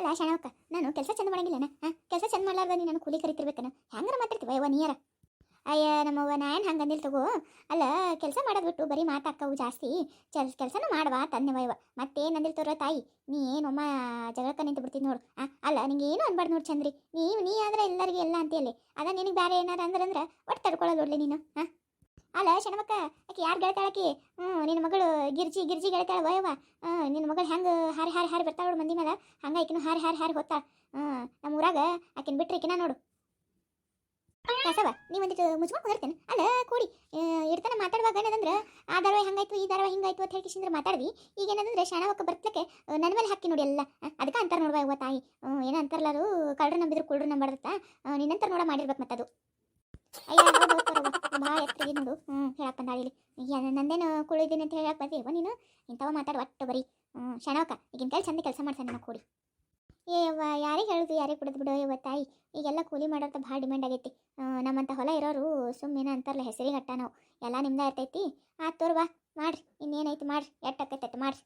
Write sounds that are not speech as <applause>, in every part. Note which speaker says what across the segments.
Speaker 1: ಅಲ್ಲ ಶಣವಕ್ಕ ನಾನು ಕೆಲಸ ಚಂದ ಮಾಡಂಗಿಲ್ಲನ? ಹಾಂ ಕೆಲಸ ಚಂದ ಮಾಡ್ಲಾರ್ದ ನೀ ನಾನು ಕೂಲಿ ಕರಿತಿರ್ಬೇಕನ? ಹ್ಯಾಂಗಾರ ಮಾತಾಡ್ತೀವ ಯವ್ವ ನೀಯರ ಅಯ್ಯ ನಮ್ಮವ್ವ ನಾಯನ್ ಹಂಗೆ ಅಂದಿಲ್ ತಗೋ? ಅಲ್ಲ ಕೆಲಸ ಮಾಡೋದು ಬಿಟ್ಟು ಬರೀ ಮಾತಾಕ್ಕವು ಜಾಸ್ತಿ. ಚಲ್ ಕೆಲಸನೂ ಮಾಡವಾ ತನ್ನೆ ವಯವ ಮತ್ತೇನು ಅಂದಿಲ್ ತೋರ ತಾಯಿ? ನೀ ಏನೊಮ್ಮ ಜಗಳಕ್ಕ ನಿಂತು ಬಿಡ್ತೀನಿ ನೋಡು. ಆ, ಅಲ್ಲ ನಿಂಗೆ ಏನು ಅನ್ಬಾರ್ದು ನೋಡು ಚಂದ್ರಿ. ನೀವು ನೀ ಆದ್ರೆ ಎಲ್ಲರಿಗೆ ಎಲ್ಲ ಅಂತೇಳಿ ಅದ ನಿನಗೆ ಬೇರೆ ಏನಾರ ಅಂದ್ರೆ ಒಟ್ಟು ತಡ್ಕೊಳ್ಳೋದು ನೋಡ್ಲಿ ನೀನು ಹಾಂ ಅಲ್ಲ ಶಣಮಕ್ಕ ಆಕೆ ಯಾರು ಗೆಳತಾಳಕಿ ಹ್ಞೂ ನಿನ್ನ ಮಗಳು ಗಿರ್ಜಿ ಗಿರ್ಜಿ ಗೆಳತಾಳ ವಯವ ನಿನ್ನ ಮಗಳು ಹೆಂಗೆ ಹಾರಿ ಹಾರಿ ಹಾರಿ ಬರ್ತಾಳು ಮಂದಿ ಮೇಲೆ ಹಂಗೆ ಆಕಿನೂ ಹಾರಿ ಹಾರಿ ಹಾರಿ ಹೋಗ್ತಾಳ. ಹ್ಞೂ ನಮ್ಮ ಊರಾಗ ಆಕಿನ ಬಿಟ್ರೆ ಈಕಿನ ನೋಡು. ಕಸವ, ನೀವು ಒಂದಿಟ್ಟು ಮುಚ್ಕೊಂಡು ಕುಂದಿರ್ತೇನೆ? ಅಲ್ಲ ಕೂಡಿ. ಇರ್ತಾನೆ ಮಾತಾಡುವಾಗ ಏನದಂದ್ರೆ, ಆ ಧಾರಾವಾಹಿ ಹಂಗಾಯ್ತು, ಈ ಧಾರಾವಾಹಿ ಹಿಂಗಾಯ್ತು ಅಂತ ಹೇಳಿ ಮಾತಾಡ್ದಿ. ಈಗ ಏನಂದ್ರೆ ಶಾಣವಕ್ಕ ಬರ್ತಕ್ಕೆ ನನ್ನ ಮೇಲೆ ಹಾಕಿ ನೋಡಿ ಎಲ್ಲ. ಅದಕ್ಕೆ ಅಂತಾರೆ ನೋಡುವ ಇವ ತಾಯಿ. ಏನೋ ಅದು? ಕಳ್ರು ನಂಬಿದ್ರು ಕುಳ್ರು ನಂಬಾಡ್ದತ್ತ ನಿನ್ನಂತರ ನೋಡ ಮಾಡಿರ್ಬೇಕು ಮತ್ತದು. ಅಯ್ಯ ಭಾಳ ಎತ್ತರಿಗೆ ನೋಡು ಹ್ಞೂ ಹೇಳಕ್ ಬಂದಾಳಿಲಿ ಈಗ ನಂದೇನು ಕುಳಿದೀನಿ ಅಂತ ಹೇಳಕ್ ಬರ್ತೀವ ನೀನು? ಇಂಥವ ಮಾತಾಡು ಒಟ್ಟು ಬರೀ. ಹ್ಞೂ ಶಾಣವಕ್ಕ ಈಗಿನ ಚಂದ ಕೆಲಸ ಮಾಡ್ತಾನೆ ನಾನು ಕೂಡಿ. ಏ ಅವ್ವ ಯಾರಿಗೆ ಹೇಳುದು ಯಾರಿಗೆ ಕುಡಿದು ಬಿಡು, ಯವ್ವ ತಾಯಿ. ಈಗೆಲ್ಲ ಕೂಲಿ ಮಾಡೋರ್ತ ಭಾಳ ಡಿಮ್ಯಾಂಡ್ ಆಗೈತಿ. ನಮ್ಮಂಥ ಹೊಲ ಇರೋರು ಸುಮ್ಮನೆ ಅಂತಾರಲ್ಲ, ಹೆಸರಿಗೆ ಹಟ್ಟ ನಾವು. ಎಲ್ಲ ನಿಮ್ದೇ ಇರ್ತೈತಿ. ಆ, ತೋರ್ ಬಾ, ಮಾಡ್ರಿ. ಇನ್ನೇನೈತಿ ಮಾಡ್ರಿ. ಎಟ್ಟು ಆಕೈತೆ ಮಾಡ್ರಿ.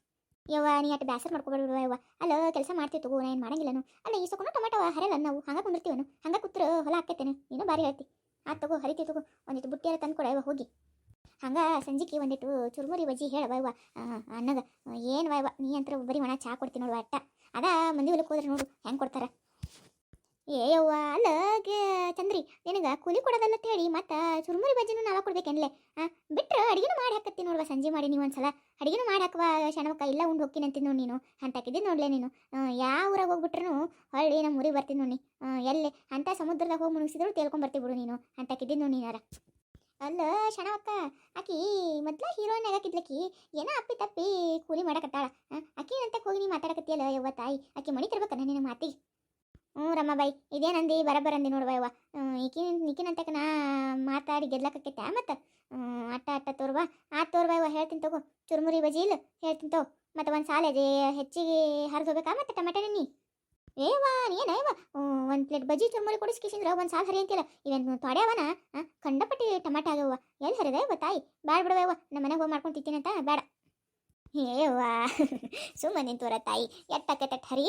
Speaker 1: ಯವ್ವ, ನೀ ಅಟ್ಟು ಬ್ಯಾಸರ್ ಮಾಡ್ಕೊಬೇಡ ಯವ್ವ. ಅಲ್ಲ, ಕೆಲಸ ಮಾಡ್ತೀವಿ ತಗೋ ಏನು ಮಾಡಂಗಿಲ್ಲನು. ಅಲ್ಲ, ಈ ಸೊಕೊಂಡು ಟೊಮೆಟೊ ಹರಿಯಲ್ಲ ನಾವು, ಹಂಗೆ ಕುಂದಿರ್ತೀವನು? ಹಂಗೆ ಕೂತ್ರ ಹೊಲ ಹಾಕೈತೇನೆ ನೀನು ಬಾರಿ ಹೇಳ್ತಿ. ಆತ್ ತಗೋ ಹರಿಕೆ ತಗೋ ಒಂದಿಟ್ಟು ಬುಟ್ಟಿಯಾರ ತಂದು ಕೊಡ ಯವ್ವ ಹೋಗಿ. ಹಂಗೆ ಸಂಜಿಕೆ ಒಂದಿಟ್ಟು ಚುರುಮುರಿ ಬಜ್ಜಿ ಹೇಳವ ಯವ್ವ ಅನ್ನಗ ಏನು ವಯವ್ವ ನೀ ಅಂತ ಬರೀ ಒಣ ಚಾ ಕೊಡ್ತೀನಿ ನೋಡುವ ಅಟ್ಟ. ಅದ ಮಂದಿ ಹೊಲಕ್ಕೆ ಹೋದ್ರೆ ನೋಡು, ಹೆಂಗೆ ಕೊಡ್ತಾರ? ಏ ಯವ್ವ ಅಲ್ಲ ಚಂದ್ರಿ, ನಿನಗೆ ಕೂಲಿ ಕೊಡೋದಲ್ಲ ಹೇಳಿ ಮತ್ತೆ ಚುರುಮುರಿ ಬಜ್ಜಿನೂ ನಾವ ಕೊಡ್ಬೇಕೇನ್ಲೆ? ಹಾಂ ಬಿಟ್ರೆ ಅಡಿಗೆನೂ ಮಾಡಿ ಹಾಕತ್ತಿ ನೋಡುವ ಸಂಜೆ ಮಾಡಿ ನೀವು ಒಂದ್ಸಲ. ಅಡಿಗೆನೂ ಮಾಡಿ ಹಾಕುವ ಶಣವಕ್ಕ ಇಲ್ಲ ಉಂಡು ಹೋಗ್ತೀನಿ ಅಂತೀನಿ ನೋಡಿ ನೀನು. ಅಂತಾಕಿದ್ದೆ ನೋಡ್ಲೆ ನೀನು. ಯಾವ ಊರಾಗ ಹೋಗ್ಬಿಟ್ರು ಹೊಳ್ಳಿ ನಮ್ಮ ಊರಿಗೆ ಬರ್ತೀನಿ ನೋಡಿ. ಎಲ್ಲೇ? ಅಂತ ಸಮುದ್ರದಾಗ ಹೋಗಿ ಮುಳುಗಿಸಿದ್ರು ತೇಳ್ಕೊಂಬರ್ತಿ ಬಿಡು ನೀನು. ಅಂತಾಕಿದ್ದೆ ನೋಡಿ ನೀನಾರ. ಅಲ್ಲ ಶಣವಕ್ಕ ಆಕಿ ಮೊದ್ಲ ಹೀರೋಯಿನ್ ಆಗಾಕಿದ್ಲಕ್ಕಿ ಏನೋ ಅಪ್ಪಿ ತಪ್ಪಿ ಕೂಲಿ ಮಾಡಕತ್ತಾಳ? ಆಕಿ ಅಂತ ಹೋಗಿ ನೀ ಮಾತಾಡಕತ್ತಿಯಲ್ಲ ಯವ್ವ ತಾಯಿ? ಆಕಿ ಮಣಿ ತರ್ಬೇಕನ್ನ ನಿನ್ನ ಮಾತಿಗೆ? ಹ್ಞೂ ರಮ್ಮಬಾಯಿ ಇದೇನಂದಿ ಬರಬರಂದಿ ನೋಡುವ ಈಕಿನ ಈಕಿನಂತಕ ನಾ ಮಾತಾಡಿ ಗೆದ್ಲಕತ್ತೈತೆ ಮತ್ತು? ಅಟ್ಟ ಅಟ್ಟ ತೋರ್ವ. ಆ ತೋರ್ವ ಇವ, ಹೇಳ್ತೀನಿ ತಗೋ. ಚುರುಮುರಿ ಬಜಿ ಇಲ್ಲ ಹೇಳ್ತೀನಿ ತೋ ಮತ್ತು ಒಂದು ಸಾಲ ಹೆಚ್ಚಿಗೆ ಹರಿದು ಹೋಗ್ಬೇಕಾ ಮತ್ತೆ ಟಮಾಟೆ ನೀ? ಏವಾ ಏನ ಏವ ಒಂದು ಪ್ಲೇಟ್ ಬಜ್ಜಿ ಚುರುಮುರಿ ಕೊಡಿಸ್ಕಿಸಿದ್ರೆ ಒಂದು ಸಾಲ ಹರಿ ಅಂತಿಲ್ಲ ಇವೇನು ತೊಡ್ಯಾವನ ಕಂಡಪಟ್ಟಿ ಟಮಾಟೆ ಆಗವ್ವ. ಎಲ್ಲಿ ಹರಿದ ತಾಯಿ? ಬ್ಯಾಡ ಬಿಡವ ನಮ್ಮ ಮನೆಗೆ ಹೋಗಿ ಮಾಡ್ಕೊಂಡು ಅಂತ ಬೇಡ ಏವಾ <laughs> ಸುಮ್ಮನೆ ತೋರ ತಾಯಿ. ಎಟ್ಟಕ್ಕೆ ಹರಿ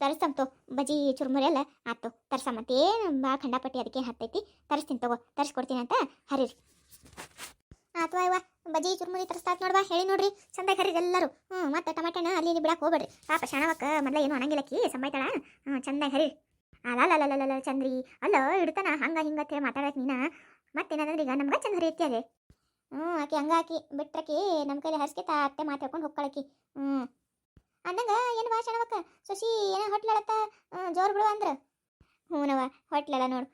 Speaker 1: ತರಿಸ್ತಮ್ ತೋ ಬಜ್ಜಿ ಚುರುಮುರಿ ಎಲ್ಲ ಆತು. ತರ್ಸ ಮತ್ತೇನು ಬಾ ಖಂಡಪಟ್ಟಿ ಅದಕ್ಕೆ ಹತ್ತೈತಿ. ತರಿಸ್ತೀನಿ ತಗೋ. ತರಿಸ್ಕೊಡ್ತೀನಿ ಅಂತ ಹರಿರಿ. ಆತು ಅಯ್ಯವ ಬಜಿ ಚುರುಮುರಿ ತರಿಸ್ತಾತ್ ನೋಡ್ವಾ. ಹೇಳಿ ನೋಡ್ರಿ. ಚಂದ ಹರಿ ಎಲ್ಲರೂ. ಹ್ಞೂ ಮತ್ತೆ ಟಮಾಟೆನ ಅಲ್ಲಿ ಇಲ್ಲಿ ಬಿಡಕ್ಕೆ ಹೋಗ್ಬೇಡ್ರಿ. ಪಾಪ ಶಣವಕ್ಕ ಮೊದಲ ಏನು ಅನ್ನಂಗಿಲ್ಲಕ್ಕಿ ಸಂಬಾಯ್ತಾಳ. ಹ್ಞೂ ಚಂದ ಹರಿ ಅಲ್ಲ ಚಂದ್ರಿ. ಅಲ್ಲೋ ಇಡ್ತಾನ ಹಂಗ ಹಿಂಗ ಅಂತ ಮಾತಾಡಕ್ಕೆ ಮಾತಾಡಕ್ ನೀನ. ಮತ್ತೇನಂದ್ರೆ ಈಗ ನಮ್ಗೆ ಚಂದ ಹರಿ ಅದೇ. ಹ್ಞೂ, ಆಕಿ ಹಂಗಾಕಿ ಬಿಟ್ರಕಿ ನಮ್ಮ ಕೈಲಿ ಹರ್ಸ್ಕೆ ಅತ್ತೆ ಮಾತಾಡ್ಕೊಂಡು ಹೊಕ್ಕಳಕಿ. ಹ್ಞೂ. ಅಂದಂಗ ಏನು ಭಾಷಣ ಶಣವಕ್ಕ? ಸೊಸಿ ಏನೋ ಹೊಟ್ಲಳತ್ತ ಜೋರು ಬಿಡುವ ಅಂದ್ರೆ. ಹ್ಞೂನವ ಹೊಟ್ಲಳ ನೋಡು.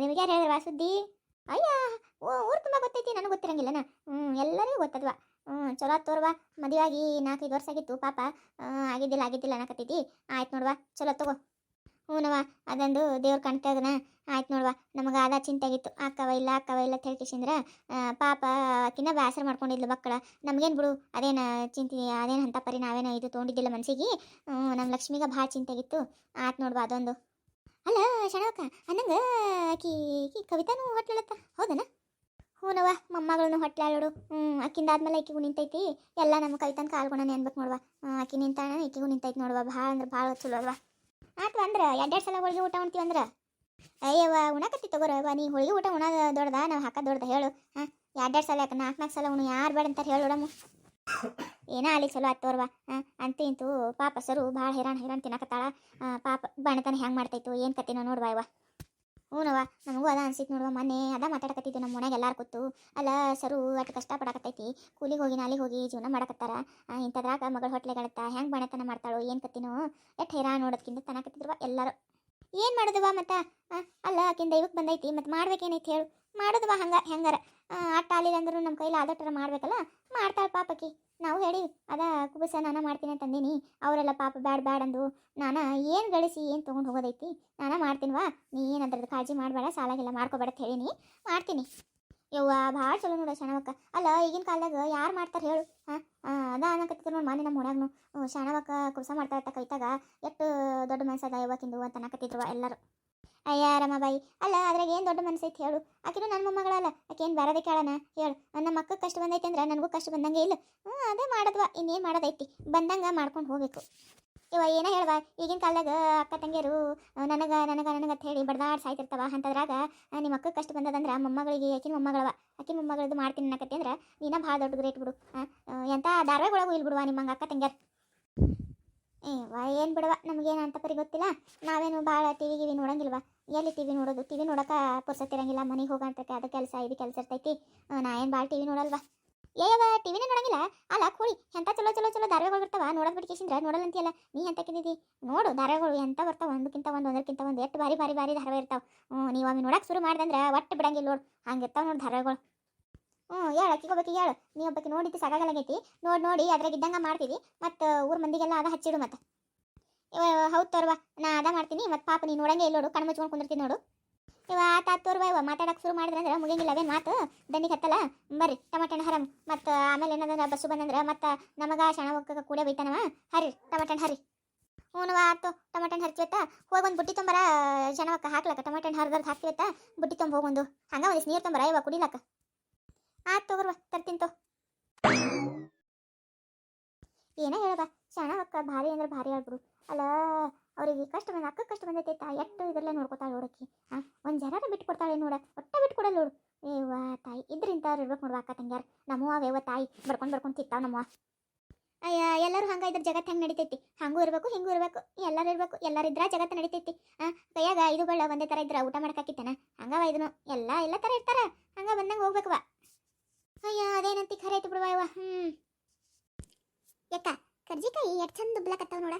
Speaker 1: ನಿಮ್ಗೆ ಯಾರು ಹೇಳಿದ್ರವ ಸುದ್ದಿ ಅಯ್ಯ ಊರು ತುಂಬ ಗೊತ್ತೈತಿ, ನನಗೆ ಗೊತ್ತಿರಂಗಿಲ್ಲನ. ಹ್ಞೂ, ಎಲ್ಲರಿಗೂ ಗೊತ್ತದ್ವಾ. ಹ್ಞೂ, ಚಲೋ ತೋರ್ವಾ. ಮದುವೆ ಆಗಿ ನಾಲ್ಕೈದು ವರ್ಷ ಆಗಿತ್ತು ಪಾಪ. ಆಗಿದ್ದಿಲ್ಲ ಆಗಿದ್ದಿಲ್ಲ ಅನ್ನಕತ್ತೈತಿ. ಆಯ್ತು ನೋಡ್ವಾ, ಚಲೋ ತಗೋ. ಹ್ಞೂನವ ಅದೊಂದು ದೇವ್ರ ಕಾಣ್ತದನ ಆಯ್ತು ನೋಡುವ, ನಮಗೆ ಆದ ಚಿಂತೆ ಆಗಿತ್ತು ಅಕ್ಕವ ಇಲ್ಲ ಅಕ್ಕವ ಇಲ್ಲ ಅಂತ ಹೇಳ್ಕಿಸಿಂದ್ರ ಪಾಪ ಆಕಿನ ಬ್ಯಾಸರ ಮಾಡ್ಕೊಂಡಿದ್ಲು ಮಕ್ಕಳ. ನಮಗೇನು ಬಿಡು, ಅದೇನು ಚಿಂತೆ, ಅದೇನು ಅಂತ ಪರಿ ನಾವೇನೋ ಇದು ತೊಗೊಂಡಿದ್ದಿಲ್ಲ ಮನಸ್ಸಿಗೆ ನಮ್ಮ ಲಕ್ಷ್ಮಿಗೆ ಭಾಳ ಚಿಂತೆ ಆಗಿತ್ತು ಆಯ್ತು ನೋಡುವ ಅದೊಂದು. ಅಲ್ಲ ಶಣವಕ್ಕ ಅನ್ನಂಗೆ ಆಕಿ ಕವಿತಾನೂ ಹೊಟ್ಲಳತ್ತ? ಹೌದನ? ಹೂನವ ಮೊಮ್ಮಗಳನ್ನು ಹೊಟ್ಲಾಳೋಡು. ಹ್ಞೂ ಅಕ್ಕಿಂದ ಆದ್ಮೇಲೆ ಆಕಿಗೂ ನಿಂತೈತಿ. ಎಲ್ಲ ನಮ್ಮ ಕವಿತಾನ ಕಾಲ್ಗುಣನೆ ಅನ್ಬೇಕು ನೋಡ್ವ. ಆಕಿ ನಿಂತಾಣ ಆಕಿಗೂ ನಿಂತೈತಿ ನೋಡುವ. ಭಾಳ ಅಂದ್ರೆ ಭಾಳ ಚಲೋ ಅಲ್ವಾ. ಆಯ್ತು ಅಂದ್ರೆ, ಎರಡೆರಡು ಸಲ ಹೋಳಿಗೆ ಊಟ ಉಣ್ತೀವಿ ಅಂದ್ರೆ ಅಯ್ಯವ್ವ ಉಣಕತ್ತಿ ತಗೋರವ್ವ ನೀ ಹೋಳಿಗೆ ಊಟ ಉಣ ದೊಡ್ಡದ, ನಾವು ಹಾಕ ದೊಡ್ಡದ ಹೇಳು. ಹಾಂ ಎರಡೆರಡು ಸಲ ಯಾಕೆ ನಾಲ್ಕು ನಾಲ್ಕು ಸಲ ಉಣು, ಯಾರು ಬೇಡ ಅಂತಾರೆ ಹೇಳು ನೋಡಮ್ಮ. ಏನೋ ಅಲ್ಲಿ ಚಲೋ ಆತ್ತೋರ್ವ ಹಾಂ, ಅಂತ ಇಂತು ಪಾಪ ಸರು ಭಾಳ ಹೈರಾಣ ಹೈರಾಣ ತಿನ್ನಕತ್ತಾಳ. ಪಾಪ ಬಣ್ಣತನ ಹೆಂಗೆ ಮಾಡ್ತೈತು, ಏನು ಕತ್ತಿನೋ ನೋಡ್ವಾ ಇವ ಹ್ಞೂನವ ನಮಗೂ ಅದ ಅನ್ಸಿತ್ತು ನೋಡುವ. ಮೊನ್ನೆ ಅದ ಮಾತಾಡಕತ್ತಿದ್ದು ನಮ್ಮ ಮನೆಗೆ ಎಲ್ಲಾರು ಕೂತು. ಅಲ್ಲ ಸರು ಅಷ್ಟು ಪಡಕತ್ತೈತಿ. ಕೂಲಿಗೆ ಹೋಗಿ, ನಾಲಿಗೆ ಹೋಗಿ ಜೀವನ ಮಾಡಕತ್ತಾರ. ಇಂಥದ್ರಾಗ ಮಗಳ ಹೊಟ್ಲೆಗಳತ್ತ ಹೆಂಗೆ ಬಣ್ಣತನ ಮಾಡ್ತಾಳೋ, ಏನು ಕತ್ತಿನೋ ಎಷ್ಟು ಹೈರಾಣ ನೋಡೋದ್ಕಿಂತ ತನಕತ್ತಿದ್ರವ ಎಲ್ಲರೂ. ಏನು ಮಾಡೋದವ ಮತ್ತು? ಅಲ್ಲ, ಆಕಿನ ದೈವಕ್ಕೆ ಬಂದೈತಿ ಮತ್ತು ಮಾಡ್ಬೇಕೇನೈತಿ ಹೇಳು. ಮಾಡೋದವ ಹಂಗ, ಹೆಂಗಾರ? ಆಟ ಆಲಿಲ್ಲ ಅಂದ್ರೂ ನಮ್ಮ ಕೈಲಿ ಆದಟ್ಟರ ಮಾಡ್ಬೇಕಲ್ಲ? ಮಾಡ್ತಾಳೆ ಪಾಪಕಿ ನಾವು ಹೇಳಿ, ಅದ ಕುಬಸ ನಾನು ಮಾಡ್ತೀನಿ ಅಂತಂದೀನಿ ಅವರೆಲ್ಲ ಪಾಪ ಬ್ಯಾಡ ಬ್ಯಾಡ ಅಂದು, ನಾನು ಏನು ಗಳಿಸಿ, ಏನು ತೊಗೊಂಡು ಹೋಗೋದೈತಿ? ನಾನು ಮಾಡ್ತೀನಿವಾ ನೀ ಏನು ಅದ್ರದ್ದು ಕಾಳಜಿ ಮಾಡಬೇಡ, ಸಾಲಾಗೆಲ್ಲ, ಮಾಡ್ಕೋಬೇಡ ಅಂತ ಹೇಳೀನಿ. ಮಾಡ್ತೀನಿ. ಯವ್ವ, ಭಾಳ ಚಲೋ ನೋಡ ಶಾಣವಕ್ಕ. ಅಲ್ಲ, ಈಗಿನ ಕಾಲದಾಗ ಯಾರು ಮಾಡ್ತಾರೆ ಹೇಳು? ಹಾಂ? ಅದ ಅನ್ನಕತ್ತಿದ್ರು ನೋಡಿ ಮಾನಿ ನಮ್ಮ ಊರಾಗ್ನು ಶಾಣವಕ್ಕ ಕೆಲಸ ಮಾಡ್ತಾ ಇರ್ತ ಕೈತಾಗ ಎಷ್ಟು ದೊಡ್ಡ ಮನಸ್ಸದ ಇವತ್ತಿಂದು ಅಂತ ಅನ್ನಕತ್ತಿದ್ರು ಎಲ್ಲರೂ. ಅಯ್ಯ, ರಮಾಬಾಯಿ. ಅಲ್ಲ, ಅದ್ರಾಗ ಏನು ದೊಡ್ಡ ಮನಸ್ಸೈತಿ ಹೇಳು? ಆಕಿನೂ ನನ್ನ ಮೊಮ್ಮಗಳಲ್ಲ. ಏನು ಬರೋದೇ ಕೇಳಣ? ಹೇಳು. ನನ್ನ ಮಕ್ಕ ಕಷ್ಟ ಬಂದೈತೆ ಅಂದ್ರೆ ನನಗೂ ಕಷ್ಟ ಬಂದಂಗೆ ಇಲ್ಲ. ಹ್ಞೂ ಅದೇ ಮಾಡದ್ವಾ. ಇನ್ನೇನು ಮಾಡೋದೈತಿ? ಬಂದಂಗೆ ಮಾಡ್ಕೊಂಡು ಹೋಗ್ಬೇಕು. ಇವ ಏನ ಹೇಳ್ವ ಈಗಿನ ಕಾಲದಾಗ ಅಕ್ಕ ತಂಗಿಯರು ನನಗ ನನಗ ನನಗ ಅಂತ ಹೇಳಿ ಬಡ್ದಾಡ್ ಸಾಯ್ತಿರ್ತಾವ. ಅಂತದ್ರಾಗ ನಿಮ್ಮ ಅಕ್ಕ ಕಷ್ಟ ಬಂದದಂದ್ರ ಮೊಮ್ಮಗಳಿಗೆ ಆಕಿನ ಮೊಮ್ಮಗಳವ. ಆಕಿನ ಮೊಮ್ಮಗಳದ್ದು ಮಾಡ್ತೀನಿ ಅನ್ನಕತ್ತಿ ಅಂದ್ರ ನೀನ ಭಾಳ ದೊಡ್ಡ ಗ್ರೇಟ್ ಬಿಡು. ಎಂಥ ಧಾರವಾಡ ಒಳಗೂ ಇಲ್ಲಿ ಬಿಡುವ ನಿಮ್ಮ ಅಕ್ಕ ತಂಗಿಯರ್? ಏ, ವಾ, ಏನು ಬಿಡವ? ನಮಗೇನು ಅಂತ ಪರಿ ಗೊತ್ತಿಲ್ಲ. ನಾವೇನು ಭಾಳ ಟಿ ವಿ ಗಿವಿ ನೋಡಂಗಿಲ್ವಾ? ಎಲ್ಲಿ ಟಿ ವಿ ನೋಡೋದು? ಟಿ ವಿ ನೋಡಕ್ಕೆ ಪುರ್ಸತ್ತಿರಂಗಿಲ್ಲ ಮನೆಗೆ ಹೋಗಂತಕ್ಕೆ ಅದು ಕೆಲಸ, ಇದು ಕೆಲಸ ಇರ್ತೈತಿ. ನಾ ಏನು ಭಾಳ ಟಿ ವಿ ನೋಡಲ್ವಾ? ಏಯವ ಟಿ ವಿನೇ ನೋಡಂಗಿಲ್ಲ? ಅಲ್ಲ, ಕೂಡಿ ಎಂಥ ಚಲೋ ಚಲೋ ಚಲೋ ಧಾರಾವಾಹಿಗಳು ಬರ್ತಾವ ನೋಡೋದ್ ಬಿಡ್ಕೇಸಿಂದ್ರ ನೋಡಲ್ಲ ಅಂತೀಯಲ್ಲ ನೀ ಎಂತ ಕಿದ್ದಿ? ನೋಡು, ಧಾರಾವಾಹಿಗಳು ಎಂತ ಬರ್ತಾವ? ಒಂದಕ್ಕಿಂತ ಒಂದು ಒಂದಕ್ಕಿಂತ ಒಂದು, ಎಷ್ಟು ಬಾರಿ ಬಾರಿ ಬಾರಿ ಧಾರಾವಾಹಿ ಇರ್ತಾವ. ಹ್ಞೂ ನೀವು ಒಮ್ಮೆ ನೋಡಕ್ಕೆ ಶುರು ಮಾಡ್ದಂದ್ರೆ ಒಟ್ಟು ಬಿಡಂಗಿಲ್ಲ ನೋಡು. ಹಂಗಿರ್ತಾವ ನೋಡು ಧಾರಾವಾಹಿಗಳು. ಹ್ಞೂ ಹೇಳು ಅಕ್ಕಿಗೋಬೇಕಿ ಹೇಳು. ನೀ ಒಬ್ಬಕ್ಕೆ ನೋಡಿದ್ದು ಸಾಕಾಗಲಾಗೈತಿ ನೋಡಿ ನೋಡಿ, ಅದ್ರಾಗ ಇದ್ದಂಗೆ ಮಾಡ್ತೀವಿ. ಮತ್ತು, ಊರ ಮಂದಿಗೆಲ್ಲ ಅದ ಹಚ್ಚಿಡು ಮತ್ತೆ. ಹೌದು ತೋರ್ವ, ನಾ ಅದ ಮಾಡ್ತೀನಿ. ಮತ್ತು ಪಾಪ ನೀನು ನೋಡಂಗೆ ಇಲ್ಲ ನೋಡು. ಕಣ್ಣು ಕುಂದಿರ್ತೀನಿ ನೋಡು. ಇವ ಆತ ತೋರ್ವ ಇವ ಮಾತಾಡಕ್ಕೆ ಶುರು ಮಾಡಿದ್ರೆ ಅಂದ್ರೆ ಮುಗಿಯಂಗಿಲ್ಲ, ಅವೇನು ಮಾತು? ದಣ್ಣಿಗೆ ಹತ್ತಲ್ಲ? ಬರ್ರಿ ಟಮಾಟಣ ಹರಂ. ಮತ್ತು ಆಮೇಲೆ ಏನಂದ್ರೆ ಬಸ್ಸು ಬಂದಂದ್ರೆ, ಮತ್ತು ನಮಗ ಶಣ ಹೋಗಕ್ಕೆ ಕೂಡ ಬೈತಾನವ? ಹರಿ ಟಮಾಟಣ ಹರಿ ಹ್ಞೂ ಆತು ಟಮಾಟಣ ಹರ್ತಿವತ್ತ ಹೋಗಿ ಒಂದು ಬುಟ್ಟಿ ತೊಂಬರ ಶಣವಕ್ಕ ಹಾಕ್ಲಕ್ಕ ಟಮಾಟಣ ಹರಿದ್ರದ್ದು ಹಾಕ್ತಿವತ್ತ ಬುಟ್ಟಿ ತುಂಬ ಹೋಗೊಂದು ಹಂಗ ಒಂದಿಷ್ಟು ನೀರು ತೊಂಬರ, ಇವ ಕುಡಿಲಕ್ಕ. ಆತು ತಗೋರ್ವ, ತರ್ತೀನಿ ತೋ. ಏನ ಹೇಳದ? ಶಣ ಅಕ್ಕ ಭಾರಿ ಅಂದ್ರೆ ಭಾರಿ ಹೇಳ್ಬಿಡು ಅಲ್ಲ ಅವ್ರಿಗೆ ಕಷ್ಟ ಬಂದ ಅಕ್ಕ ಕಷ್ಟ ಬಂದೈತೆ ಎಟ್ಟು ಇದ್ರಲ್ಲೇ ನೋಡ್ಕೊತಾಳೆ ನೋಡಕ್ಕೆ ಹಾಂ ಒಂದು ಜರಾರ ಬಿಟ್ಟು ಕೊಡ್ತಾಳೆ ನೋಡ, ಒಟ್ಟ ಬಿಟ್ಟು ಕೊಡಲ್ಲ ನೋಡು. ಏವ ತಾಯಿ ಇದ್ರಿಂದ ಇರ್ಬೇಕು ನೋಡುವ ಅಕ್ಕ ತಂಗ್ಯಾರ. ನಮ್ಮವ ಅವೇವ ತಾಯಿ, ಬರ್ಕೊಂಡು ಬರ್ಕೊಂಡು ತಿತ್ತಾವ ನಮ್ಮವ್ವ. ಅಯ್ಯ, ಎಲ್ಲರೂ ಹಂಗ ಇದ್ರ ಜಗತ್ತು ಹೆಂಗೆ ನಡಿತೈತಿ? ಹಂಗೂ ಇರ್ಬೇಕು, ಹಿಂಗೂ ಇರ್ಬೇಕು, ಎಲ್ಲರೂ ಇರ್ಬೇಕು ಎಲ್ಲರಿದ್ರ ಜಗತ್ತು ನಡಿತೈತಿ. ಆ, ಕೈಯಾಗ ಬಳ್ಳ ಒಂದೇ ಥರ ಇದ್ರ ಊಟ ಮಾಡಕ್ಕಾಕಿತ್ತಾನ ಹಂಗವ ಇದನ್ನು ಎಲ್ಲ ಎಲ್ಲ ಥರ ಇರ್ತಾರ. ಹಂಗ ಬಂದಂಗೆ ಹೋಗ್ಬೇಕವ ಅಯ್ಯ, ಅದೇನಂತಿ ಖರೆ ಐತಿ ಬಿಡುವ ಇವ ಹ್ಞೂ ಯಾಕ ಕರ್ಜಿಕಾಯಿ ಎಷ್ಟು ಚಂದ ದುಬ್ಲಾಕತ್ತಾವ ನೋಡ.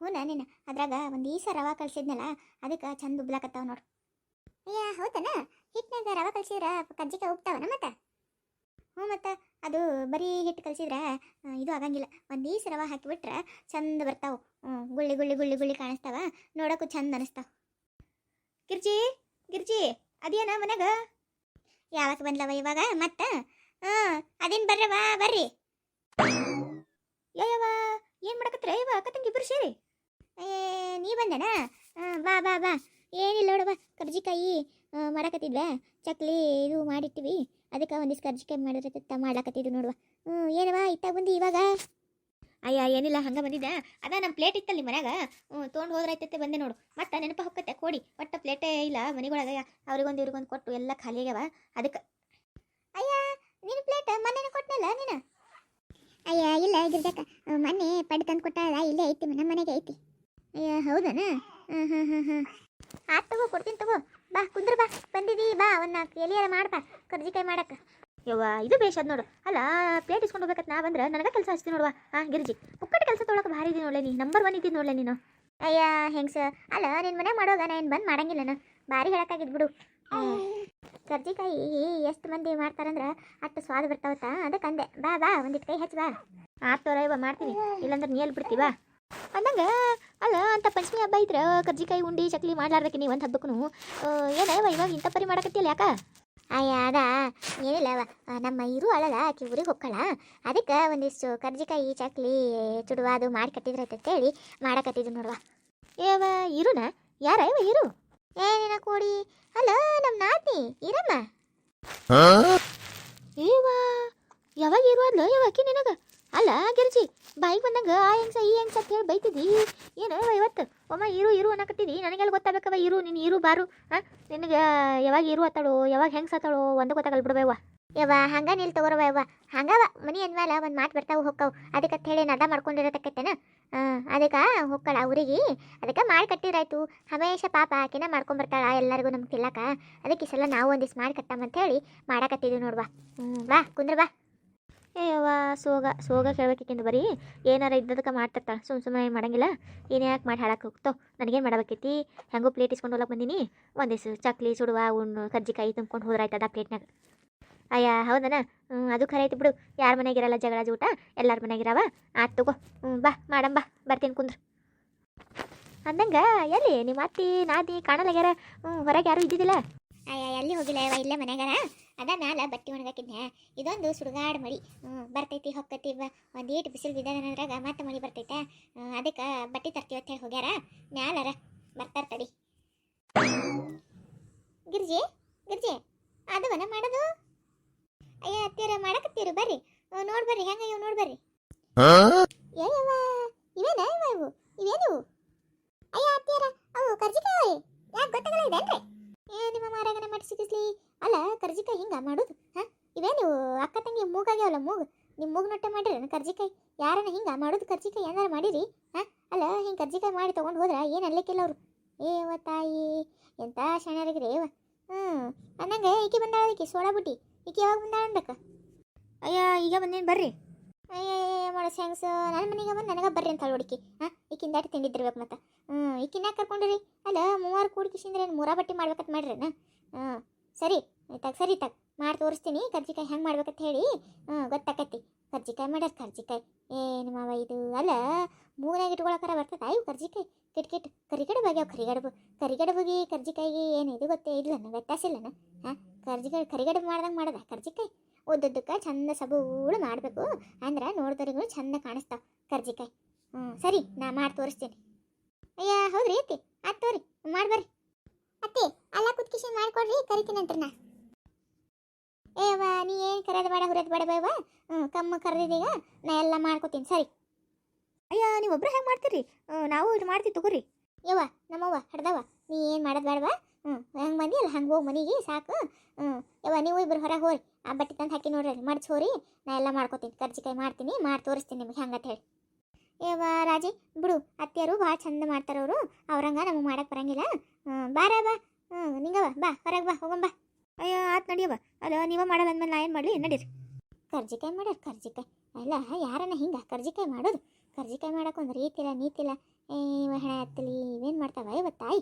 Speaker 1: ಹ್ಞೂ ನೀನು ಅದ್ರಾಗ ಒಂದು ಈಸ ರವಾ ಕಳ್ಸಿದ್ನಲ್ಲ, ಅದಕ್ಕೆ ಚಂದ ದುಬ್ಲಾಕತ್ತಾವ ನೋಡು. ಅಯ್ಯ ಹೌದನ ಹಿಟ್ಟಿನಾಗ ರವೆ ಕಳ್ಸಿದ್ರ ಕಜ್ಜಿಕಾಯಿ ಉಪ್ತಾವನ ಮತ್ತೆ? ಹ್ಞೂ ಮತ್ತೆ, ಅದು ಬರೀ ಹಿಟ್ಟು ಕಲ್ಸಿದ್ರೆ ಇದು ಆಗಂಗಿಲ್ಲ. ಒಂದು ರವೆ ಹಾಕಿಬಿಟ್ರೆ ಚಂದ ಬರ್ತಾವು. ಗುಳ್ಳಿ ಗುಳ್ಳಿ ಗುಳ್ಳಿ ಗುಳ್ಳಿ ಕಾಣಿಸ್ತಾವ. ನೋಡೋಕ್ಕೂ ಚಂದ ಅನಿಸ್ತಾವ. ಗಿರ್ಜಿ ಗಿರ್ಜಿ, ಅದೇನ ಮನ್ಯಾಗ? ಯಾವಾಗ ಬಂದ್ಲವ ಇವಾಗ? ಮತ್ತೆ? ಹಾಂ ಅದೇನು ಬರ್ರವ? ಬರ್ರಿ. ಯವ್ವ ಏನು ಮಾಡಕತ್ರ ಇವ ಅಕ್ಕ ತಂಗಿ ಇಬ್ಬರು ಸೇರಿ. ಏ, ನೀ ಬಂದನ? ಬಾ ಬಾ ಬಾ. ಏನಿಲ್ಲ ನೋಡವ್ವ ಕರ್ಜಿಕಾಯಿ ಮಾಡಾಕತ್ತಿದ್ವ. ಚಕ್ಲಿ ಇದು ಮಾಡಿಟ್ಟಿವಿ. ಅದಕ್ಕೆ ಒಂದಿಷ್ಟು ಕರ್ಜಿಕಾಯಿ ಮಾಡಿರತ್ತ ಮಾಡ್ಲಾಕತ್ತಿದ್ವಿ ನೋಡುವ ಹ್ಞೂ ಏನವ ಇತ್ತಾಗ ಬಂದು ಇವಾಗ? ಅಯ್ಯ ಏನಿಲ್ಲ ಹಂಗೆ ಬಂದಿದ್ದೆ. ಅದ ನಮ್ಮ ಪ್ಲೇಟ್ ಇತ್ತಲ್ಲಿ ಮನ್ಯಾಗ. ಹ್ಞೂ ತೊಗೊಂಡು ಹೋದ್ರಾಯ್ತೈತೆ ಬಂದೆ ನೋಡು. ಮತ್ತೆ ನೆನಪು ಹೊಕ್ಕತ್ತೆ ಕೊಡಿ. ಒಟ್ಟು ಪ್ಲೇಟೇ ಇಲ್ಲ ಮನೆಗೊಳಗೆ. ಅವ್ರಿಗೊಂದು ಇವ್ರಿಗೊಂದು ಕೊಟ್ಟು ಎಲ್ಲ ಖಾಲಿ ಆಗ್ಯಾವ. ಅದಕ್ಕೆ ಅಯ್ಯ ನಿನ್ನ ಪ್ಲೇಟ್ ಮೊನ್ನೆ ಕೊಟ್ಟನಲ್ಲ ನೀನು? ಅಯ್ಯ ಇಲ್ಲ ಗಿರ್ಜಕ್ಕ ಮೊನ್ನೆ ಪಡಿ ತಂದು ಕೊಟ್ಟಲ್ಲ ಇಲ್ಲೇ ಐತಿ ನಮ್ಮ ಮನೆಗೆ ಐತಿ. ಅಯ್ಯ ಹೌದನಾ? ಹಾಂ ಹಾಂ ಹಾಂ ಹ್ಞೂ ಆತ್ ತಗೋ ಕೊಡ್ತೀನಿ ತಗೋ. ಬಾ ಕುಂದ್ರು ಬಾ. ಬಂದಿದಿ ಬಾ. ಅವನ್ನ ಎಲಿಯಾರ ಮಾಡ್ಬಾ. ಕರ್ಜಿಕಾಯಿ ಮಾಡಕ್ಕ ಯವ್ವ ಇದು ಬೇಷ್ ಅದ್ ನೋಡು. ಅಲ್ಲ ಪ್ಲೇಟ್ ಇಸ್ಕೊಂಡು ಹೋಗ್ಬೇಕತ್ ನಾ ಬಂದ್ರೆ ನನಗೆ ಕೆಲಸ ಹಚ್ತೀನಿ ನೋಡುವ. ಹಾ ಗಿರಿಜಿ ಪುಕ್ಕಟ ಕೆಲಸ ತೊಗೊಳಕ್ಕೆ ಭಾರಿ ಇದೀನಿ ನೋಡ್ಲೆ ನೀ. ನಂಬರ್ ಒನ್ ಇದ್ದೀನಿ ನೋಡ್ಲೆ ನೀನು. ಅಯ್ಯ ಹೆಂಗ್ಸ ಅಲ್ಲ ನಿನ್ನ ಮನೆ ಮಾಡೋಗ ನಾ ಏನು ಬಂದು ಮಾಡಂಗಿಲ್ಲ ನಾನು. ಭಾರಿ ಹೇಳಕ್ಕಾಗಿದ್ ಬಿಡು. ಕರ್ಜಿಕಾಯಿ ಎಷ್ಟು ಮಂದಿ ಮಾಡ್ತಾರಂದ್ರೆ ಅಷ್ಟು ಸ್ವಾದ ಬರ್ತಾವತ್ತ. ಅದಕ್ಕೆ ಅಂದೆ. ಬಾ ಬಾ ಒಂದಿಟ್ಟು ಕೈ ಹಚ್ಚಿ ಬಾ. ಆತೋರ ಇವ ಮಾಡ್ತೀನಿ. ಇಲ್ಲಾಂದ್ರೆ ನೀ ಎಲ್ಲಿ ಬಿಡ್ತೀವ ಅಂದಂಗ ಅಲ್ಲ ಅಂತ ಪಂಚಮಿ ಹಬ್ಬ ಇದ್ರೆ ಕರ್ಜಿಕಾಯಿ ಉಂಡಿ ಚಕ್ಲಿ ಮಾಡ್ಲಾರ್ದಕ್ಕೆ ನೀವು ಒಂದು ಹಬ್ಬಕ್ಕೂ ಏನವ ಇವಾಗ ಇಂಥ ಪರಿ ಮಾಡಕತ್ತಿಲ್ಲ ಯಾಕ? ಅಯ್ಯ ಅದ ಏನಿಲ್ಲ ನಮ್ಮ ಇರು ಅಳಲ್ಲ ಆಕಿ ಊರಿಗೆ ಹೋಗ್ಕಳ ಅದಕ್ಕೆ ಒಂದಿಷ್ಟು ಕರ್ಜಿಕಾಯಿ ಚಕ್ಲಿ ಚುಡುವ ಅದು ಮಾಡಿ ಅಂತ ಹೇಳಿ ಮಾಡಕತ್ತಿದ್ದು ನೋಡುವ. ಏವ ಇರುನ? ಯಾರ ಇವ ಇರು? ಏನಿನ ಕೂಡಿ. ಅಲ್ಲ ನಮ್ಮ ನಾತಿ ಇರಮ್ಮ ಏವ ಯಾವಾಗ ಇರುವಲ್ಲ ಯಾವಾಕಿ ನಿನಗ? ಅಲ್ಲ, ಗಿರ್ಜಿ, ಬಾಯಿಗೆ ಬಂದಂಗ ಆ ಹೆಂಗ್ಸ, ಈ ಹೆಂಗ್ಸ ಅಂತ ಹೇಳಿ ಬೈತಿದ್ದಿ ಏನು ಇವತ್ತು? ಒಮ್ಮ ಇರು ಇರು ಅನ್ನಕತ್ತಿದ್ದಿ ನನಗೆಲ್ಲ ಗೊತ್ತಾಗಬೇಕವ ಇರು, ನೀನು ಇರು, ಬಾರು. ಹಾಂ ನಿನಗೆ ಯಾವಾಗ ಇರು ಅತ್ತಾಳು ಯಾವಾಗ ಹೆಂಗ್ಸ ಅತ್ತಾಳು ಒಂದು ಗೊತ್ತಾಗಲ್ಲ ಬಿಡ್ಬೇವ ಯವ್ವ, ಹಂಗ ನಿಲ್ ತಗೋರವ ಯವ್ವ. ಹಂಗವ ಮನಿ ಅಂದ್ಮೇಲೆ ಒಂದು ಮಾತು ಬರ್ತಾವೆ ಹೊಕ್ಕವು ಅದಕ್ಕೆ ಹೇಳಿ ನದ ಮಾಡ್ಕೊಂಡಿರತಕ್ಕೈತೇನ ಅದಕ್ಕೆ ಹೊಕ್ಕಳ ಅವ್ರಿಗೆ ಅದಕ್ಕೆ ಮಾಡಿ ಕಟ್ಟಿರಾಯ್ತು ಹಮೇಶ ಪಾಪ ಆಕಿನ ಮಾಡ್ಕೊಂಬರ್ತಾಳ ಎಲ್ಲರಿಗೂ ನಮ್ಗೆ ತಿಲ್ಲಕ. ಅದಕ್ಕೆ ಸಲ ನಾವು ಒಂದಿಷ್ಟು ಮಾಡಿ ಕಟ್ಟಮ್ಮಂತ ಹೇಳಿ ಮಾಡಕತ್ತಿದ್ವಿ ನೋಡ್ವಾ. ಹ್ಞೂ ಬಾ, ಕುಂದ್ರ ಬಾ. ಏಯವ್ವ ಸೋಗ ಸೋಗ ಕೇಳ್ಬೇಕಿಂದ ಬರೀ. ಏನಾರ ಇದ್ದದಕ್ಕೆ ಮಾಡ್ತಿರ್ತಾಳೆ. ಸುಮ್ಮ ಸುಮ್ಮನೆ ಏನು ಮಾಡಂಗಿಲ್ಲ. ಏನು ಯಾಕೆ ಮಾಡಿ ಹಾಳಕ್ಕೆ ಹೋಗ್ತೋ? ನನಗೇನು ಮಾಡಬೇಕೈತಿ ಹೆಂಗೋ ಪ್ಲೇಟ್ ಇಸ್ಕೊಂಡು ಹೋಗಕ್ಕೆ ಬಂದೀನಿ. ಒಂದಿಷ್ಟು ಚಕ್ಲಿ, ಸುಡುವ, ಉಣ್ಣು ಕಜ್ಜಿಕಾಯಿ ತುಂಬ್ಕೊಂಡು ಹೋದ್ರಾಯ್ತದ ಪ್ಲೇಟ್ನಾಗ ಅಯ್ಯ, ಹೌದನ? ಅದು ಖರೆ ಐತಿ ಬಿಡು. ಯಾರ ಮನೆಗಿರಲ್ಲ ಜಗಳ, ಜೂಟ? ಎಲ್ಲರ ಮನೆಗಿರವ ಆತು ತಗೋ. ಹ್ಞೂ ಬಾ ಮಾಡಂಬಾ ಬರ್ತೀನಿ ಕುಂದ್ರು. ಅಂದಂಗ, ಎಲ್ಲಿ? ನಿಮ್ಮ ಅತ್ತಿ ನಾದಿ ಕಾಣಲಾಗ್ಯಾರ ಹ್ಞೂ ಹೊರಗೆ ಯಾರು ಇದ್ದಿದ್ದಿಲ್ಲ? ಅಯ್ಯ, ಎಲ್ಲಿ ಹೋಗಿಲ್ಲ ಇಲ್ಲೇ ಮನೆಗಾರ ಅದ ಮ್ಯಾಲ ಬಟ್ಟೆ ಒಣಗಾಕಿದ್ನೆ ಇದೊಂದು ಸುಡುಗಾಡು ಮಳಿ. ಬರ್ತೈತಿ ಹೊಕ್ಕತಿ ಒಂದು ಏಟು ಬಿಸಿಲು ಬಿದ್ದದ್ರಾಗ ಮತ್ತೆ ಮಳಿ ಬರ್ತೈತೆ? ಅದಕ್ಕೆ ಬಟ್ಟೆ ತರ್ತೀವಿ ಅಂತ ಹೇಳಿ ಹೋಗ್ಯಾರ. ಮ್ಯಾಲರ ಬರ್ತಾರ ತಡಿ. ಗಿರ್ಜಿ ಗಿರ್ಜಿ ಅದವನ ಮಾಡೋದು? ಅಯ್ಯ ಅತ್ತೀರ ಮಾಡಕತ್ತೀರು ಬರ್ರಿ. ನೋಡ್ ಬರ್ರಿ ಹೆಂಗ ಇವ್ ನೋಡ್ ಬರ್ರಿ. ಏಯವ್ವ ಇವೇನ ಇವ ಇವು? ಇವೇನು ಅಯ್ಯ ಹತ್ತಿರ ಅವು ಕರ್ಜಿಕಾಯಿ ಯಾಕೆ ಗೊತ್ತಾಗಲ್ಲ ಇದೇನ್ರಿ? ನಿಮ್ಮ ಮಾರಾಗನ ಮಾಡಿ ಸಿಗಿಸ್ಲಿ. ಅಲ್ಲ, ಕರ್ಜಿಕಾಯಿ ಹಿಂಗ ಮಾಡೋದು ಇವೇ ನೀವು ಅಕ್ಕ ತಂಗಿ ಮೂಗಾಗ್ಯಾವಲ್ಲ ಮೂಗು ನಿಮ್ಮ ಮೂಗು ನೊಟ್ಟೆ ಮಾಡಿರೇನು ಕರ್ಜಿಕಾಯಿ? ಯಾರನ್ನ ಹಿಂಗ ಮಾಡೋದು ಕರ್ಜಿಕಾಯಿ ಏನಾರು ಮಾಡಿರಿ, ಹಾ? ಅಲ್ಲ, ಹಿಂಗೆ ಕರ್ಜಿಕಾಯಿ ಮಾಡಿ ತೊಗೊಂಡು ಹೋದ್ರೆ ಏನು ಅನ್ಲಿಕ್ಕಿಲ್ಲ ಅವರು? ಏವ ತಾಯಿ, ಎಂತ ಶಾಣ್ಯಾರಿಗ್ರಿ ಏವ ಹ್ಞೂ ಅನ್ನಂಗೆ ಈಕಿ ಬಂದಾಳ ಈಕಿ ಸೋಡಾ ಬುಟ್ಟಿ, ಈಕಿ ಯಾವಾಗ ಬಂದಾಳ ಅಯ್ಯ, ಈಗ ಬಂದೇನು ಬರ್ರಿ. ಅಯ್ಯ ಮಾಡೋ ಸ್ಯಾಂಗ್ಸ್ ನನ್ನ ಮನೆಗೆ ಬಂದು ನನಗೆ ಬರ್ರಿ ಅಂತ ಹುಡುಕಿ ಹಾಂ? ಈಕಿನ ದಾಟಿ ತಿಂಡಿದ್ದಿರ್ಬೇಕು ಮತ್ತೆ. ಹ್ಞೂ ಈಕಿನ ಕರ್ಕೊಂಡ್ರಿ ಅಲ್ಲ, ಮೂವರು ಕೂಡ್ಕಿಸಿಂದ್ರೆ ಏನು ಮೂರಾ ಬಟ್ಟೆ ಮಾಡ್ಬೇಕಂತ ನಾ ಹ್ಞೂ ಸರಿ ಆಯ್ತಾಗ ಸರಿ ತಗ. ಮಾಡಿ ತೋರಿಸ್ತೀನಿ. ಕರ್ಜಿಕಾಯಿ ಹೆಂಗೆ ಮಾಡ್ಬೇಕಂತ ಹೇಳಿ. ಹ್ಞೂ ಗೊತ್ತಾಕತಿ ಕರ್ಜಿಕಾಯಿ ಮಾಡ್ಯಾರ ಕರ್ಜಿಕಾಯಿ. ಏನು ಮಾವ ಇದು. ಅಲ್ಲ ಮೂಗ್ನಾಗ ಇಟ್ಕೊಳಕರ ಬರ್ತದ? ಇವು ಕರ್ಜಿಕಾಯಿ. Kit kit. ಕರಿಗಡ ಆಗ್ಯಾವ ಕರಿಗಡಬು. ಕರಿಗಡಬುಗಿ, ಕರ್ಜಿಕಾಯಿಗೆ ಏನು ಇದು ಗೊತ್ತೇ? ಇಲ್ಲನ ವ್ಯತ್ಯಾಸ ಇಲ್ಲನ? ಹಾಂ? ಕರ್ಜಿಕಾಯಿ ಕರಿಗಡಬು ಮಾಡ್ದಂಗೆ ಮಾಡದ ಕರ್ಜಿಕಾಯಿ? ಉದ್ದದ್ದಕ್ಕೆ ಚಂದ ಸಬೂಳು ಮಾಡಬೇಕು. ಅಂದ್ರೆ ನೋಡಿದವ್ರಿಗೂ ಚಂದ ಕಾಣಿಸ್ತಾವ ಕರ್ಜಿಕಾಯಿ. ಹ್ಞೂ ಸರಿ, ನಾ ಮಾಡಿ ತೋರಿಸ್ತೀನಿ. ಅಯ್ಯ, ಹೌದ್ರಿ ಅತ್ತಿ? ಆಯ್ತು ತೋರಿ ಮಾಡ್ಬರ್ರಿ ಅತ್ತಿ, ಅಲ್ಲ ಕುತ್ಕಿಸಿ ಮಾಡ್ಕೊಡ್ರಿ ಕರಿತೀನಂತ್ರಿ ನಾ. ಏವ ನೀ ಏನು ಕರೆಯೋದು ಬೇಡ, ಹುರಿಯೋದು ಬೇಡ ಬೇವ ಹ್ಞೂ ಕಮ್ಮ ಕರೆದಿದ್ದೀಗ ನಾ ಎಲ್ಲ ಮಾಡ್ಕೊತೀನಿ, ಸರಿ. ಅಯ್ಯ, ನೀವು ಒಬ್ರು ಹೆಂಗೆ ಮಾಡ್ತೀರಿ? ನಾವು ಇದು ಮಾಡ್ತೀವಿ ತಗೋರಿ. ಯವ್ವ, ನಮ್ಮವ್ವ ಹಿಡ್ದವ ನೀ ಏನು ಮಾಡೋದು ಬೇಡವಾ? ಹ್ಞೂ ಹೆಂಗೆ ಬಂದಿ ಅಲ್ಲ ಹಂಗೆ ಹೋಗಿ ಮನೆಗೆ, ಸಾಕು. ಹ್ಞೂ ಯವ್ವ, ನೀವು ಇಬ್ಬರು ಹೊರಗೆ ಹೋರಿ ಆ ಬಟ್ಟೆ ತಂದು ಹಾಕಿ ನೋಡ್ರಿ ಮಡ್ಚೋರಿ ನಾ ಎಲ್ಲ ಮಾಡ್ಕೊತೀನಿ. ಕರ್ಜಿಕಾಯಿ ಮಾಡ್ತೀನಿ ಮಾಡಿ ತೋರಿಸ್ತೀನಿ ನಿಮ್ಗೆ ಹಂಗಂತ ಹೇಳಿ. ಏವ ರಾಜಿ ಬಿಡು. ಅತ್ತಿಯರು ಭಾಳ ಚಂದ ಮಾಡ್ತಾರೆ ಅವರು. ಅವ್ರಂಗ ನಮಗೆ ಮಾಡಕ್ಕೆ ಬರಂಗಿಲ್ಲ. ಹ್ಞೂ ಬಾರ ಬಾ. ಹ್ಞೂ ನಿಂಗವ ಬಾ ಹೊರಗೆ ಬಾ ಹೋಗಂಬ
Speaker 2: ಅಯ್ಯೋ ಆತ್ ನಡಿಯವ ಅಲ್ಲ ನೀವ ಮಾಡಲ್ಲ ಅಂದ್ಮೇಲೆ ನಾ ಏನು ಮಾಡಲಿ? ನಡೀರಿ.
Speaker 1: ಕರ್ಜಿಕಾಯಿ ಮಾಡ್ಯಾರ ಕರ್ಜಿಕಾಯಿ. ಅಲ್ಲ ಯಾರನ್ನ ಹಿಂಗೆ? ಕರ್ಜಿಕಾಯಿ ಮಾಡೋದು. ಕರ್ಜಿಕಾಯಿ ಮಾಡಕ್ಕೆ ಒಂದು ರೀತಿಲ್ಲ ನೀತಿಲ್ಲ ಏ ಹೆಣ ಹತ್ತಲಿ ಇವೇನು ಮಾಡ್ತಾವ? ಇವತ್ತು ತಾಯಿ.